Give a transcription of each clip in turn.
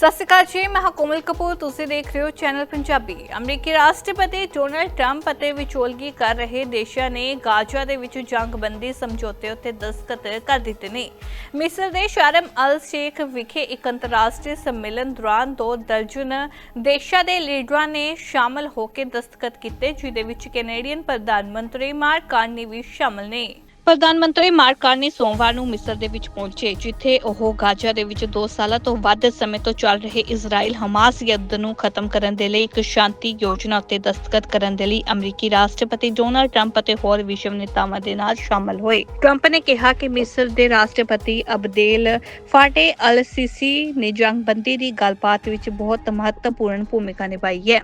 ਸਤਿ ਸ਼੍ਰੀ ਅਕਾਲ ਜੀ, ਮੈਂ ਹਾਂ ਕਪੂਰ, ਤੁਸੀਂ ਦੇਖ ਰਹੇ ਹੋ ਚੈਨਲ ਪੰਜਾਬੀ ਅਮਰੀਕੀ ਰਾਸ਼ਟਰਪਤੀ ਡੋਨਲਡ ਟਰੰਪ ਅਤੇ ਵਿਚੋਲਗੀ ਕਰ ਰਹੇ ਦੇਸ਼ਾਂ ਨੇ ਗਾਜ਼ਾ ਦੇ ਵਿੱਚ ਜੰਗਬੰਦੀ ਸਮਝੌਤੇ ਉੱਤੇ ਦਸਤਖਤ ਕਰ ਦਿੱਤੇ ਨੇ। ਮਿਸਰ ਦੇ ਸ਼ਰਮ ਅਲ ਸ਼ੇਖ ਵਿਖੇ ਇੱਕ ਅੰਤਰਰਾਸ਼ਟਰੀ ਸੰਮੇਲਨ ਦੌਰਾਨ ਦੋ ਦਰਜਨ ਦੇਸ਼ਾਂ ਦੇ ਲੀਡਰਾਂ ਨੇ ਸ਼ਾਮਲ ਹੋ ਕੇ ਦਸਤਖਤ ਕੀਤੇ, ਜਿਹਦੇ ਵਿੱਚ ਕੈਨੇਡੀਅਨ ਪ੍ਰਧਾਨ ਮੰਤਰੀ ਮਾਰਕ ਕਾਰਨੀ ਵੀ ਸ਼ਾਮਲ ਨੇ। ਪ੍ਰਧਾਨ ਮੰਤਰੀ ਮਾਰਕ ਕਾਰਨੀ ਸੋਮਵਾਰ ਨੂੰ ਮਿਸਰ ਦੇ ਵਿੱਚ ਪਹੁੰਚੇ, ਜਿੱਥੇ ਉਹ ਗਾਜ਼ਾ ਦੇ ਵਿੱਚ 2 ਸਾਲਾਂ ਤੋਂ ਵੱਧ ਸਮੇਂ ਤੋਂ ਚੱਲ ਰਹੇ ਇਜ਼ਰਾਈਲ ਹਮਾਸ ਯੁੱਧ ਨੂੰ ਖਤਮ ਕਰਨ ਦੇ ਲਈ ਇੱਕ ਸ਼ਾਂਤੀ ਯੋਜਨਾ ਉੱਤੇ ਦਸਤਖਤ ਕਰਨ ਦੇ ਲਈ ਅਮਰੀਕੀ ਰਾਸ਼ਟਰਪਤੀ ਡੋਨਾਲਡ ਟਰੰਪ ਅਤੇ ਹੋਰ ਵਿਸ਼ਵ ਨੇਤਾਵਾਂ ਦੇ ਨਾਲ ਸ਼ਾਮਲ ਹੋਏ। ਟਰੰਪ ਨੇ ਕਿਹਾ ਕਿ ਮਿਸਰ ਦੇ ਰਾਸ਼ਟਰਪਤੀ ਅਬਦੇਲ ਫਾਟੇ ਅਲ ਸੀਸੀ ਨੇ ਜੰਗਬੰਦੀ ਦੀ ਗੱਲਬਾਤ ਵਿੱਚ ਬਹੁਤ ਮਹੱਤਵਪੂਰਨ ਭੂਮਿਕਾ ਨਿਭਾਈ ਹੈ।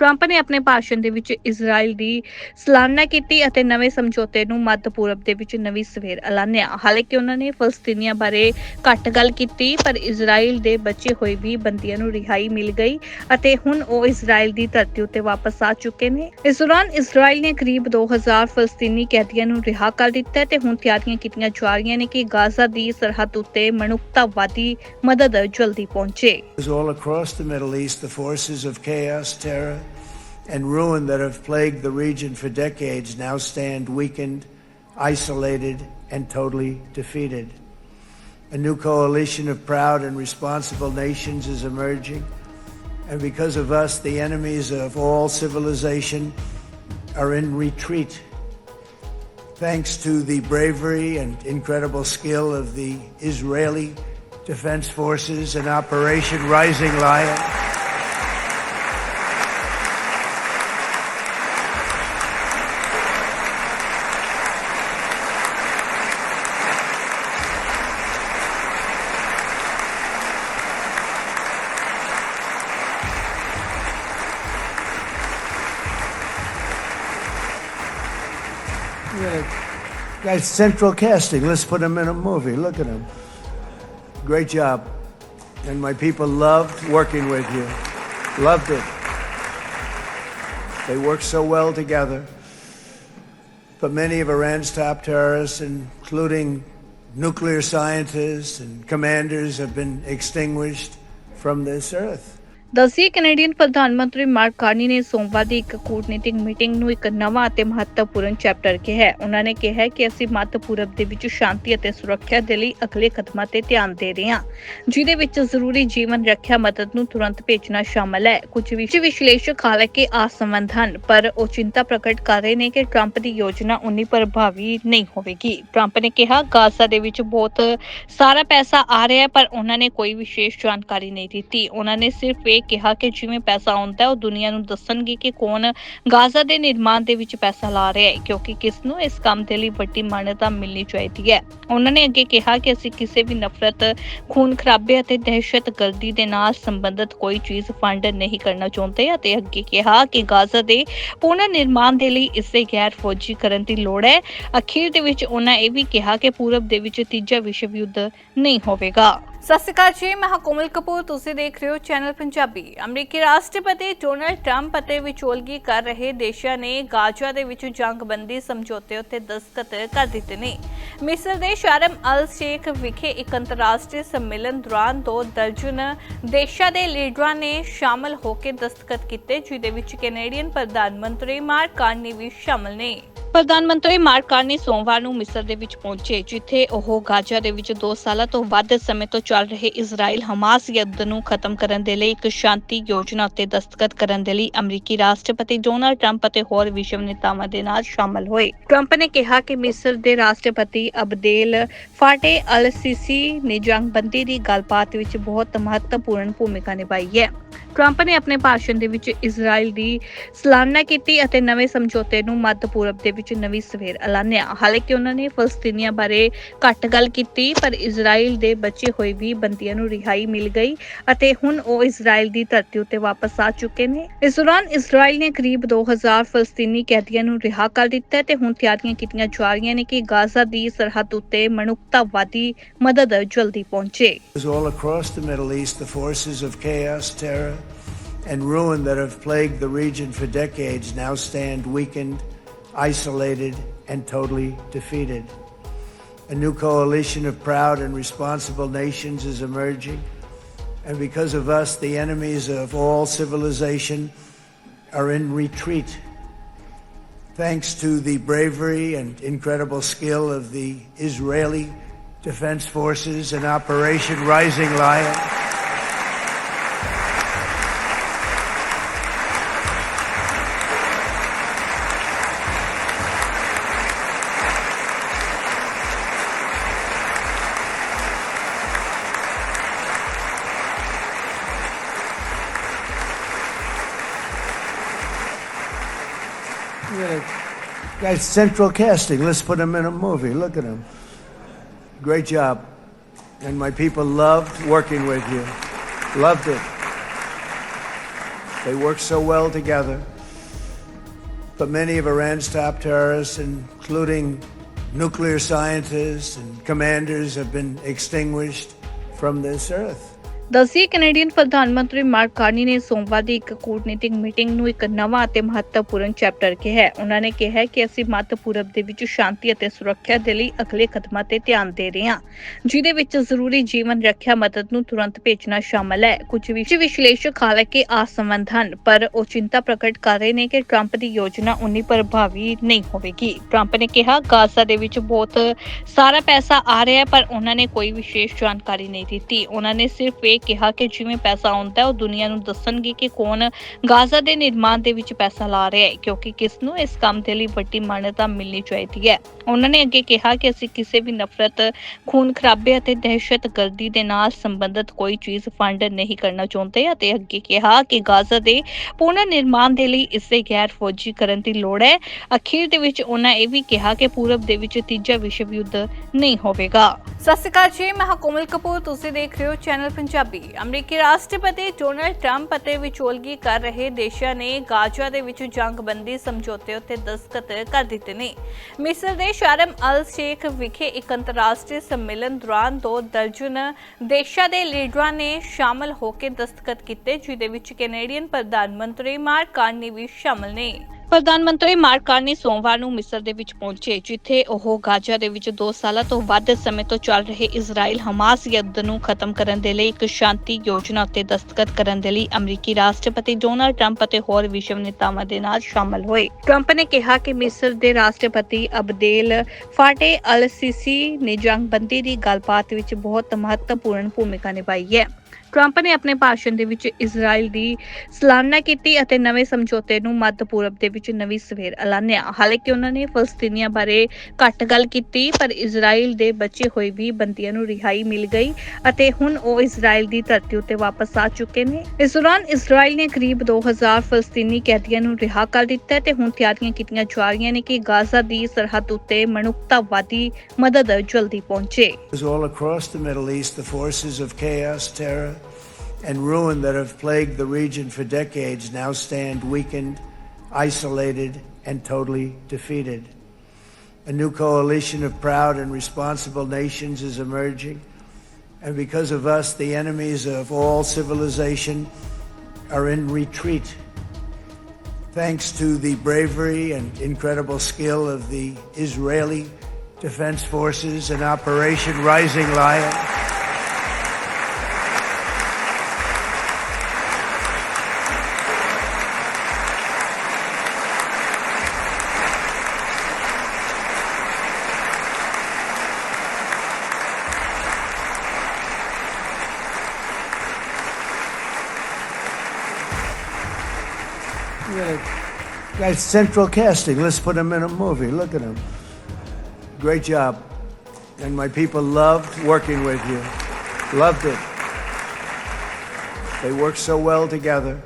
ਟਰੰਪ ਨੇ ਆਪਣੇ ਭਾਸ਼ਣ ਦੇ ਵਿੱਚ ਇਜ਼ਰਾਈਲ ਦੀ ਸਲਾਹਨਾ ਕੀਤੀ ਅਤੇ ਨਵੇਂ ਸਮਝੌਤੇ ਨੂੰ ਮੱਧ ਪੂਰਬ ਦੇ ਵਿੱਚ ਨਵੀਂ ਸਵੇਰ ਐਲਾਨਿਆ। ਹਾਲਾਂਕਿ ਉਹਨਾਂ ਨੇ ਫਲਸਤੀਨੀਆਂ ਬਾਰੇ ਘੱਟ ਗੱਲ ਕੀਤੀ ਪਰ ਇਜ਼ਰਾਈਲ ਦੇ ਬਚੇ ਹੋਏ ਵੀ ਬੰਦੀਆਂ ਨੂੰ ਰਿਹਾਈ ਮਿਲ ਗਈ ਅਤੇ ਹੁਣ ਉਹ ਇਜ਼ਰਾਈਲ ਦੀ ਧਰਤੀ ਉੱਤੇ ਵਾਪਸ ਆ ਚੁੱਕੇ ਨੇ। ਇਸ ਦੌਰਾਨ ਇਜ਼ਰਾਈਲ ਨੇ ਕਰੀਬ 2000 ਫਲਸਤੀਨੀ ਕੈਦੀਆਂ ਨੂੰ ਰਿਹਾ ਕਰ ਦਿੱਤਾ ਤੇ ਹੁਣ ਤਿਆਰੀਆਂ ਕੀਤੀਆਂ ਜਾ ਰਹੀਆਂ ਨੇ ਕਿ ਗਾਜ਼ਾ ਦੀ ਸਰਹੱਦ ਉੱਤੇ ਮਨੁੱਖਤਾਵਾਦੀ ਮਦਦ ਜਲਦੀ ਪਹੁੰਚੇ। All across the Middle East, the forces of chaos, terror, and ruin that have plagued the region for decades now stand weakened, isolated, and totally defeated. A new coalition of proud and responsible nations is emerging, and because of us, the enemies of all civilization are in retreat. Thanks to the bravery and incredible skill of the Israeli Defense Forces and Operation Rising Lion. Guys, central casting. Let's put him in a movie. Look at him. Great job. And my people loved working with you. Loved it. They worked so well together. But many of Iran's top terrorists, including nuclear scientists and commanders, have been extinguished from this earth. ਦਸੀ Canadian ਪ੍ਰਧਾਨ ਮੰਤਰੀ mark Carney ਨੇ ਸੋਮਵਾਰ ਦੀ ਇੱਕ ਕੂਟਨੀਤਿਕ meeting ਨੂੰ ਇੱਕ ਨਵਾਂ ਅਤੇ ਮਹੱਤਵਪੂਰਨ ਚੈਪਟਰ ਕਿਹਾ ਉਹਨਾਂ ਨੇ ਕਿਹਾ ਕਿ ਅਸੀਂ ਮੱਧ ਪੂਰਬ ਦੇ ਵਿੱਚ ਸ਼ਾਂਤੀ ਅਤੇ ਸੁਰੱਖਿਆ ਦੇ ਲਈ ਅਗਲੇ ਕਦਮਾਂ ਤੇ ਧਿਆਨ ਦੇ ਰਹੇ ਹਾਂ, ਜਿਹਦੇ ਵਿੱਚ ਜ਼ਰੂਰੀ ਜੀਵਨ ਰੱਖਿਆ ਮਦਦ ਨੂੰ ਤੁਰੰਤ ਭੇਜਣਾ ਸ਼ਾਮਲ ਹੈ। ਕੁਝ ਵਿਸ਼ਲੇਸ਼ਕ ਹਾਲਾਂਕਿ ਆਸਮੰਦ ਹਨ, ਪਰ ਉਹ ਚਿੰਤਾ ਪ੍ਰਗਟ ਕਰ ਰਹੇ ਨੇ ਕਿ ਟਰੰਪ ਦੀ ਯੋਜਨਾ ਉਨੀ ਪ੍ਰਭਾਵੀ ਨਹੀਂ ਹੋਵੇਗੀ। ਟਰੰਪ ਨੇ ਕਿਹਾ, ਗਾਜ਼ਾ ਦੇ ਵਿੱਚ ਬਹੁਤ ਸਾਰਾ ਪੈਸਾ ਆ ਰਿਹਾ ਹੈ, ਪਰ ਉਹਨਾਂ ਨੇ ਕੋਈ ਵਿਸ਼ੇਸ਼ ਜਾਣਕਾਰੀ ਨਹੀਂ ਦਿੱਤੀ। ਉਹਨਾਂ ਨੇ ਸਿਰਫ ਇਹ ਕਿਹਾ ਕਿ ਜਿਵੇਂ ਪੈਸਾ ਆਉਂਦਾ ਹੈ, ਉਹ ਦੁਨੀਆ ਨੂੰ ਦੱਸਣਗੇ ਕਿ ਕੌਣ ਗਾਜ਼ਾ ਦੇ ਨਿਰਮਾਣ ਦੇ ਵਿੱਚ ਪੈਸਾ ਲਾ ਰਿਹਾ ਹੈ, ਕਿਉਂਕਿ ਕਿਸ ਨੂੰ ਇਸ ਕੰਮ ਦੇ ਲਈ ਵੱਡੀ ਮਾਨਤਾ ਮਿਲਣੀ ਚਾਹੀਦੀ ਹੈ। ਉਹਨਾਂ ਨੇ ਅੱਗੇ ਕਿਹਾ ਕਿ ਅਸੀਂ ਕਿਸੇ ਵੀ ਨਫ਼ਰਤ, ਖੂਨ ਖਰਾਬੇ ਅਤੇ ਦਹਿਸ਼ਤਗਰਦੀ ਦੇ ਨਾਲ ਸੰਬੰਧਿਤ ਕੋਈ ਚੀਜ਼ ਫੰਡ ਨਹੀਂ ਕਰਨਾ ਚਾਹੁੰਦੇ ਅਤੇ ਅੱਗੇ ਕਿਹਾ ਕਿ ਗਾਜ਼ਾ ਦੇ ਪੁਨਰ ਨਿਰਮਾਣ ਦੇ ਲਈ ਇਸੇ ਗੈਰ ਫੌਜੀ ਕਰਨ ਦੀ ਲੋੜ ਹੈ। ਅਖੀਰ ਦੇ ਵਿੱਚ ਉਹਨਾਂ ਇਹ ਵੀ ਕਿਹਾ ਕਿ ਪੂਰਬ ਦੇ ਵਿੱਚ ਤੀਜਾ ਵਿਸ਼ਵ ਯੁੱਧ ਨਹੀਂ ਹੋਵੇਗਾ। ਸਤਿ ਸ਼੍ਰੀ ਅਕਾਲ ਜੀ, ਮੈਂ ਹਾਂ ਕੋਮਲ ਕਪੂਰ, ਤੁਸੀਂ ਦੇਖ ਰਹੇ ਹੋ ਚੈਨਲ ਪੰਜਾਬੀ। ਅਮਰੀਕੀ ਰਾਸ਼ਟਰਪਤੀ ਡੋਨਲਡ ਟਰੰਪ ਅਤੇ ਵਿਚੋਲਗੀ ਕਰ ਰਹੇ ਦੇਸ਼ਾਂ ਨੇ ਗਾਜ਼ਾ ਦੇ ਵਿੱਚ ਜੰਗਬੰਦੀ ਸਮਝੌਤੇ ਉੱਤੇ ਦਸਤਖਤ ਕਰ ਦਿੱਤੇ ਨੇ। ਮਿਸਰ ਦੇ ਸ਼ਰਮ ਅਲ ਸ਼ੇਖ ਵਿਖੇ ਇੱਕ ਅੰਤਰਰਾਸ਼ਟਰੀ ਸੰਮੇਲਨ ਦੌਰਾਨ ਦੋ ਦਰਜਨ ਦੇਸ਼ਾਂ ਦੇ ਲੀਡਰਾਂ ਨੇ ਸ਼ਾਮਲ ਹੋ ਕੇ ਦਸਤਖਤ ਕੀਤੇ, ਜਿਹਦੇ ਵਿੱਚ ਕੈਨੇਡੀਅਨ ਪ੍ਰਧਾਨ ਮੰਤਰੀ ਮਾਰਕ ਕਾਰਨੀ ਵੀ ਸ਼ਾਮਲ ਨੇ। ਪ੍ਰਧਾਨ ਮੰਤਰੀ ਮਾਰਕ ਕਾਰਨੀ ਸੋਮਵਾਰ ਨੂੰ ਮਿਸਰ ਦੇ ਵਿੱਚ ਪਹੁੰਚੇ, ਜਿੱਥੇ ਉਹ ਗਾਜ਼ਾ ਦੇ ਵਿੱਚ 2 ਸਾਲਾਂ ਤੋਂ ਵੱਧ ਸਮੇਂ ਤੋਂ ਚੱਲ ਰਹੇ ਇਜ਼ਰਾਈਲ ਹਮਾਸ ਯੁੱਧ ਨੂੰ ਖਤਮ ਕਰਨ ਦੇ ਲਈ ਇੱਕ ਸ਼ਾਂਤੀ ਯੋਜਨਾ ਉੱਤੇ ਦਸਤਖਤ ਕਰਨ ਦੇ ਲਈ ਅਮਰੀਕੀ ਰਾਸ਼ਟਰਪਤੀ ਡੋਨਾਲਡ ਟਰੰਪ ਅਤੇ ਹੋਰ ਵਿਸ਼ਵ ਨੇਤਾਵਾਂ ਦੇ ਨਾਲ ਸ਼ਾਮਲ ਹੋਏ। ਟਰੰਪ ਨੇ ਕਿਹਾ ਕਿ ਮਿਸਰ ਦੇ ਰਾਸ਼ਟਰਪਤੀ ਅਬਦੇਲ ਫਾਟੇ ਅਲ ਸੀਸੀ ਨੇ ਜੰਗਬੰਦੀ ਦੀ ਗੱਲਬਾਤ ਵਿੱਚ ਬਹੁਤ ਮਹੱਤਵਪੂਰਨ ਭੂਮਿਕਾ ਨਿਭਾਈ ਹੈ। ਟਰੰਪ ਨੇ ਆਪਣੇ ਭਾਸ਼ਣ ਦੇ ਵਿੱਚ ਇਜ਼ਰਾਈਲ ਦੀ ਸਲਾਹਨਾ ਕੀਤੀ ਅਤੇ ਨਵੇਂ ਸਮਝੌਤੇ ਨੂੰ ਮੱਧ ਪੂਰਬ ਦੇ ਵਿੱਚ ਨਵੀਂ ਸਵੇਰ ਐਲਾਨਿਆ। ਹਾਲਾਂਕਿ ਉਹਨਾਂ ਨੇ ਫਲਸਤੀਨੀਆਂ ਬਾਰੇ ਘੱਟ ਗੱਲ ਕੀਤੀ ਪਰ ਇਜ਼ਰਾਈਲ ਦੇ ਬਚੇ ਹੋਏ ਵੀ ਬੰਦੀਆਂ ਨੂੰ ਰਿਹਾਈ ਮਿਲ ਗਈ ਅਤੇ ਹੁਣ ਉਹ ਇਜ਼ਰਾਈਲ ਦੀ ਧਰਤੀ ਉੱਤੇ ਵਾਪਸ ਆ ਚੁੱਕੇ ਨੇ। ਇਸ ਦੌਰਾਨ ਇਜ਼ਰਾਈਲ ਨੇ ਕਰੀਬ 2000 ਫਲਸਤੀਨੀ ਕੈਦੀਆਂ ਨੂੰ ਰਿਹਾ ਕਰ ਦਿੱਤਾ ਤੇ ਹੁਣ ਤਿਆਰੀਆਂ ਕੀਤੀਆਂ ਜਾ ਰਹੀਆਂ ਨੇ ਕਿ ਗਾਜ਼ਾ ਦੀ ਸਰਹੱਦ ਉੱਤੇ ਮਨੁੱਖਤਾਵਾਦੀ ਮਦਦ ਜਲਦੀ ਪਹੁੰਚੇ। All across the Middle East, the forces of chaos, terror, and ruin that have plagued the region for decades now stand weakened, isolated, and totally defeated. A new coalition of proud and responsible nations is emerging, And because of us, the enemies of all civilization are in retreat. Thanks to the bravery and incredible skill of the Israeli Defense Forces in Operation Rising Lion. Yeah, Guys, central casting. Let's put him in a movie. Look at him. Great job. And my people loved working with you. Loved it. They work so well together. But many of Iran's top terrorists, including nuclear scientists and commanders, have been extinguished from this earth. ਦੱਸਿए Canadian ਪ੍ਰਧਾਨ ਮੰਤਰੀ mark Carney ਨੇ ਸੋਮਵਾਰ ਦੀ ਇੱਕ ਕੂਟਨੀਤਿਕ meeting ਨੂੰ ਇੱਕ ਨਵਾਂ ਅਤੇ ਮਹੱਤਵਪੂਰਨ ਚੈਪਟਰ ਕਿਹਾ ਹੈ। ਉਹਨਾਂ ਨੇ ਕਿਹਾ ਕਿ ਅਸੀਂ ਮੱਧ ਪੂਰਬ ਦੇ ਵਿੱਚ ਸ਼ਾਂਤੀ ਅਤੇ ਸੁਰੱਖਿਆ ਦੇ ਲਈ ਅਗਲੇ ਕਦਮਾਂ ਤੇ ਧਿਆਨ ਦੇ ਰਹੇ ਹਾਂ, ਜਿਹਦੇ ਵਿੱਚ ਜ਼ਰੂਰੀ ਜੀਵਨ ਰੱਖਿਆ ਮਦਦ ਨੂੰ ਤੁਰੰਤ ਭੇਜਣਾ ਸ਼ਾਮਲ ਹੈ। ਕੁਝ ਵਿਸ਼ਲੇਸ਼ਕ ਹਾਲਾਂਕਿ ਅਸਮੰਧ ਹਨ, ਪਰ ਉਹ ਚਿੰਤਾ ਪ੍ਰਗਟ ਕਰ ਰਹੇ ਨੇ ਕਿ ਟਰੰਪ ਦੀ ਯੋਜਨਾ ਉਨੀ ਪ੍ਰਭਾਵੀ ਨਹੀਂ ਹੋਵੇਗੀ। ਟਰੰਪ ਨੇ ਕਿਹਾ, ਗਾਜ਼ਾ ਦੇ ਵਿੱਚ ਬਹੁਤ ਸਾਰਾ ਪੈਸਾ ਆ ਰਿਹਾ ਹੈ, ਪਰ ਉਹਨਾਂ ਨੇ ਕੋਈ ਵਿਸ਼ੇਸ਼ ਜਾਣਕਾਰੀ ਨਹੀਂ ਦਿੱਤੀ। ਉਹਨਾਂ ਨੇ ਸਿਰਫ ਇਹ ਕਿਹਾ ਕਿ ਜਿਵੇਂ ਪੈਸਾ ਆਉਂਦਾ ਹੈ, ਉਹ ਦੁਨੀਆ ਨੂੰ ਦੱਸਣਗੇ ਕਿ ਕੌਣ ਗਾਜ਼ਾ ਦੇ ਨਿਰਮਾਣ ਦੇ ਵਿੱਚ ਪੈਸਾ ਲਾ ਰਿਹਾ ਹੈ, ਕਿਉਂਕਿ ਕਿਸ ਨੂੰ ਇਸ ਕੰਮ ਦੇ ਲਈ ਵੱਡੀ ਮਾਨਤਾ ਮਿਲਣੀ ਚਾਹੀਦੀ ਹੈ। ਉਹਨਾਂ ਨੇ ਅੱਗੇ ਕਿਹਾ ਕਿ ਅਸੀਂ ਕਿਸੇ ਵੀ ਨਫ਼ਰਤ, ਖੂਨ ਖਰਾਬੇ ਅਤੇ ਦਹਿਸ਼ਤਗਰਦੀ ਦੇ ਨਾਲ ਸੰਬੰਧਿਤ ਕੋਈ ਚੀਜ਼ ਫੰਡ ਨਹੀਂ ਕਰਨਾ ਚਾਹੁੰਦੇ ਅਤੇ ਅੱਗੇ ਕਿਹਾ ਕਿ ਗਾਜ਼ਾ ਦੇ ਪੁਨਰ ਨਿਰਮਾਣ ਦੇ ਲਈ ਇਸੇ ਗੈਰ ਫੌਜੀ ਕਰਨ ਦੀ ਲੋੜ ਹੈ। ਅਖੀਰ ਦੇ ਵਿੱਚ ਉਹਨਾਂ ਇਹ ਵੀ ਕਿਹਾ ਕਿ ਪੂਰਬ ਦੇ ਵਿੱਚ ਤੀਜਾ ਵਿਸ਼ਵ ਯੁੱਧ ਨਹੀਂ ਹੋਵੇਗਾ। ਸਤਿ ਸ਼੍ਰੀ ਅਕਾਲ ਜੀ, ਮੈਂ ਹਾਂ ਕੋਮਲ ਕਪੂਰ, ਤੁਸੀਂ ਦੇਖ ਰਹੇ ਹੋ ਚੈਨਲ ਪੰਜਾਬੀ ਅਮਰੀਕੀ ਰਾਸ਼ਟਰਪਤੀ ਡੋਨਲਡ ਟਰੰਪ ਅਤੇ ਵਿਚੋਲਗੀ ਕਰ ਰਹੇ ਦੇਸ਼ਾਂ ਨੇ ਗਾਜ਼ਾ ਦੇ ਵਿੱਚ ਜੰਗਬੰਦੀ ਸਮਝੌਤੇ ਉੱਤੇ ਦਸਤਖਤ ਕਰ ਦਿੱਤੇ ਨੇ। ਮਿਸਰ ਦੇ ਸ਼ਰਮ ਅਲ ਸ਼ੇਖ ਵਿਖੇ ਇੱਕ ਅੰਤਰਰਾਸ਼ਟਰੀ ਸੰਮੇਲਨ ਦੌਰਾਨ ਦੋ ਦਰਜਨ ਦੇਸ਼ਾਂ ਦੇ ਲੀਡਰਾਂ ਨੇ ਸ਼ਾਮਲ ਹੋ ਕੇ ਦਸਤਖਤ ਕੀਤੇ, ਜਿਹਦੇ ਵਿੱਚ ਕੈਨੇਡੀਅਨ ਪ੍ਰਧਾਨ ਮੰਤਰੀ ਮਾਰਕ ਕਾਰਨੀ ਵੀ ਸ਼ਾਮਲ ਨੇ। ਪ੍ਰਧਾਨ ਮੰਤਰੀ ਮਾਰਕ ਕਾਰਨੀ ਸੋਮਵਾਰ ਨੂੰ ਮਿਸਰ ਦੇ ਵਿੱਚ ਪਹੁੰਚੇ, ਜਿੱਥੇ ਉਹ ਗਾਜ਼ਾ ਦੇ ਵਿੱਚ 2 ਸਾਲਾਂ ਤੋਂ ਵੱਧ ਸਮੇਂ ਤੋਂ ਚੱਲ ਰਹੇ ਇਜ਼ਰਾਈਲ ਹਮਾਸ ਯੁੱਧ ਨੂੰ ਖਤਮ ਕਰਨ ਦੇ ਲਈ ਇੱਕ ਸ਼ਾਂਤੀ ਯੋਜਨਾ ਉੱਤੇ ਦਸਤਖਤ ਕਰਨ ਦੇ ਲਈ ਅਮਰੀਕੀ ਰਾਸ਼ਟਰਪਤੀ ਡੋਨਾਲਡ ਟਰੰਪ ਅਤੇ ਹੋਰ ਵਿਸ਼ਵ ਨੇਤਾਵਾਂ ਦੇ ਨਾਲ ਸ਼ਾਮਲ ਹੋਏ। ਟਰੰਪ ਨੇ ਕਿਹਾ ਕਿ ਮਿਸਰ ਦੇ ਰਾਸ਼ਟਰਪਤੀ ਅਬਦੇਲ ਫਾਟੇ ਅਲ ਸੀਸੀ ਨੇ ਜੰਗਬੰਦੀ ਦੀ ਗੱਲਬਾਤ ਵਿੱਚ ਬਹੁਤ ਮਹੱਤਵਪੂਰਨ ਭੂਮਿਕਾ ਨਿਭਾਈ ਹੈ। ਟਰੰਪ ਨੇ ਆਪਣੇ ਭਾਸ਼ਣ ਦੇ ਵਿੱਚ ਇਜ਼ਰਾਈਲ ਦੀ ਸਲਾਹਨਾ ਕੀਤੀ ਅਤੇ ਨਵੇਂ ਸਮਝੌਤੇ ਨੂੰ ਮੱਧ ਪੂਰਬ ਦੇ ਵਿੱਚ ਨਵੀਂ ਸਵੇਰ ਐਲਾਨਿਆ। ਹਾਲਾਂਕਿ ਉਹਨਾਂ ਨੇ ਫਲਸਤੀਨੀਆਂ ਬਾਰੇ ਘੱਟ ਗੱਲ ਕੀਤੀ ਪਰ ਇਜ਼ਰਾਈਲ ਦੇ ਬਚੇ ਹੋਏ ਵੀ ਬੰਦੀਆਂ ਨੂੰ ਰਿਹਾਈ ਮਿਲ ਗਈ ਅਤੇ ਹੁਣ ਉਹ ਇਜ਼ਰਾਈਲ ਦੀ ਧਰਤੀ ਉੱਤੇ ਵਾਪਸ ਆ ਚੁੱਕੇ ਨੇ। ਇਸ ਦੌਰਾਨ ਇਜ਼ਰਾਈਲ ਨੇ ਕਰੀਬ 2000 ਫਲਸਤੀਨੀ ਕੈਦੀਆਂ ਨੂੰ ਰਿਹਾ ਕਰ ਦਿੱਤਾ ਤੇ ਹੁਣ ਤਿਆਰੀਆਂ ਕੀਤੀਆਂ ਜਾ ਰਹੀਆਂ ਨੇ ਕਿ ਗਾਜ਼ਾ ਦੀ ਸਰਹੱਦ ਉੱਤੇ ਮਨੁੱਖਤਾਵਾਦੀ ਮਦਦ ਜਲਦੀ ਪਹੁੰਚੇ। All across the Middle East, the forces of chaos, terror, and ruin that have plagued the region for decades now stand weakened, isolated, and totally defeated. A new coalition of proud and responsible nations is emerging, and because of us, the enemies of all civilization are in retreat. Thanks to the bravery and incredible skill of the Israeli Defense Forces and Operation Rising Lion. Guys, central casting. Let's put him in a movie. Look at him. Great job. And my people loved working with you. Loved it. They work so well together.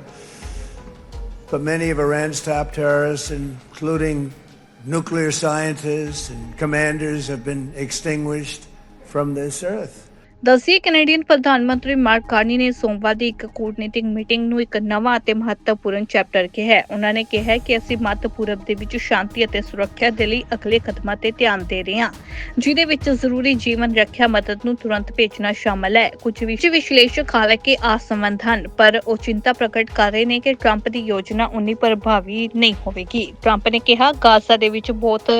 But many of Iran's top terrorists, including nuclear scientists and commanders, have been extinguished from this earth. ਦੱਸਿए Canadian ਪ੍ਰਧਾਨ ਮੰਤਰੀ mark Carney ਨੇ ਸੋਮਵਾਰ ਦੀ ਇੱਕ ਕੂਟਨੀਤਿਕ meeting ਨੂੰ ਇੱਕ ਨਵਾਂ ਅਤੇ ਮਹੱਤਵਪੂਰਨ ਚੈਪਟਰ ਕਿਹਾ ਉਹਨਾਂ ਨੇ ਕਿਹਾ ਕਿ ਅਸੀਂ ਮੱਧ ਪੂਰਬ ਦੇ ਵਿੱਚ ਸ਼ਾਂਤੀ ਅਤੇ ਸੁਰੱਖਿਆ ਦੇ ਲਈ ਅਗਲੇ ਕਦਮਾਂ ਤੇ ਧਿਆਨ ਦੇ ਰਹੇ ਹਾਂ। ਜਿਹਦੇ ਵਿੱਚ ਜ਼ਰੂਰੀ ਜੀਵਨ ਰੱਖਿਆ ਮਦਦ ਨੂੰ ਤੁਰੰਤ ਭੇਜਣਾ ਸ਼ਾਮਲ ਹੈ। ਕੁਝ ਵਿਸ਼ਲੇਸ਼ਕ ਹਾਲਾਂਕਿ ਅਸਮੰਧ ਹਨ, ਪਰ ਉਹ ਚਿੰਤਾ ਪ੍ਰਗਟ ਕਰ ਰਹੇ ਨੇ ਕਿ ਟਰੰਪ ਦੀ ਯੋਜਨਾ ਉਨੀ ਪ੍ਰਭਾਵੀ ਨਹੀਂ ਹੋਵੇਗੀ। ਟਰੰਪ ਨੇ ਕਿਹਾ, ਗਾਜ਼ਾ ਦੇ ਵਿੱਚ ਬਹੁਤ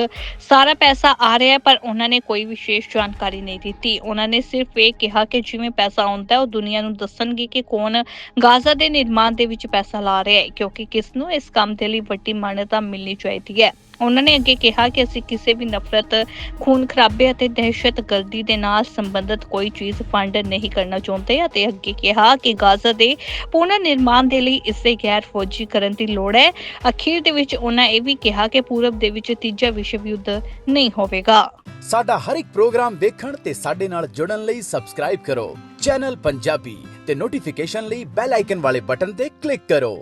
ਸਾਰਾ ਪੈਸਾ ਆ ਰਿਹਾ ਹੈ, ਪਰ ਉਹਨਾਂ ਨੇ ਕੋਈ ਵਿਸ਼ੇਸ਼ ਜਾਣਕਾਰੀ ਨਹੀਂ ਦਿੱਤੀ। ਉਹਨਾਂ ਨੇ ਸਿਰਫ ਇਹ ਕਿਹਾ ਕਿ ਜਿਵੇਂ ਪੈਸਾ ਆਉਂਦਾ ਹੈ, ਉਹ ਦੁਨੀਆ ਨੂੰ ਦੱਸਣਗੇ ਕਿ ਕੌਣ ਗਾਜ਼ਾ ਦੇ ਨਿਰਮਾਣ ਦੇ ਵਿੱਚ ਪੈਸਾ ਲਾ ਰਿਹਾ ਹੈ, ਕਿਉਂਕਿ ਕਿਸ ਨੂੰ ਇਸ ਕੰਮ ਦੇ ਲਈ ਵੱਡੀ ਮਾਨਤਾ ਮਿਲਣੀ ਚਾਹੀਦੀ ਹੈ। ਉਹਨਾਂ ਨੇ ਅੱਗੇ ਕਿਹਾ ਕਿ ਅਸੀਂ ਕਿਸੇ ਵੀ ਨਫ਼ਰਤ, ਖੂਨ ਖਰਾਬੇ ਅਤੇ ਦਹਿਸ਼ਤਗਰਦੀ ਦੇ ਨਾਲ ਸੰਬੰਧਿਤ ਕੋਈ ਚੀਜ਼ ਫੰਡ ਨਹੀਂ ਕਰਨਾ ਚਾਹੁੰਦੇ ਅਤੇ ਅੱਗੇ ਕਿਹਾ ਕਿ ਗਾਜ਼ਾ ਦੇ ਪੁਨਰ ਨਿਰਮਾਣ ਦੇ ਲਈ ਇਸੇ ਗੈਰ ਫੌਜੀ ਦੀ ਲੋੜ ਹੈ। ਅਖੀਰ ਦੇ ਵਿੱਚ ਉਹਨਾਂ ਇਹ ਵੀ ਕਿਹਾ ਕਿ ਪੂਰਬ ਦੇ ਵਿੱਚ ਤੀਜਾ ਵਿਸ਼ਵ ਯੁੱਧ ਨਹੀਂ ਹੋਵੇਗਾ। ਸਾਡਾ ਹਰ ਇੱਕ ਪ੍ਰੋਗਰਾਮ ਦੇਖਣ ਤੇ ਸਾਡੇ ਨਾਲ ਜੁੜਨ ਲਈ ਸਬਸਕ੍ਰਾਈਬ ਕਰੋ। ਚੈਨਲ ਪੰਜਾਬੀ ਤੇ ਨੋਟੀਫਿਕੇਸ਼ਨ ਲਈ ਬੈਲ ਆਈਕਨ ਵਾਲੇ ਬਟਨ ਤੇ ਕਲਿੱਕ ਕਰੋ।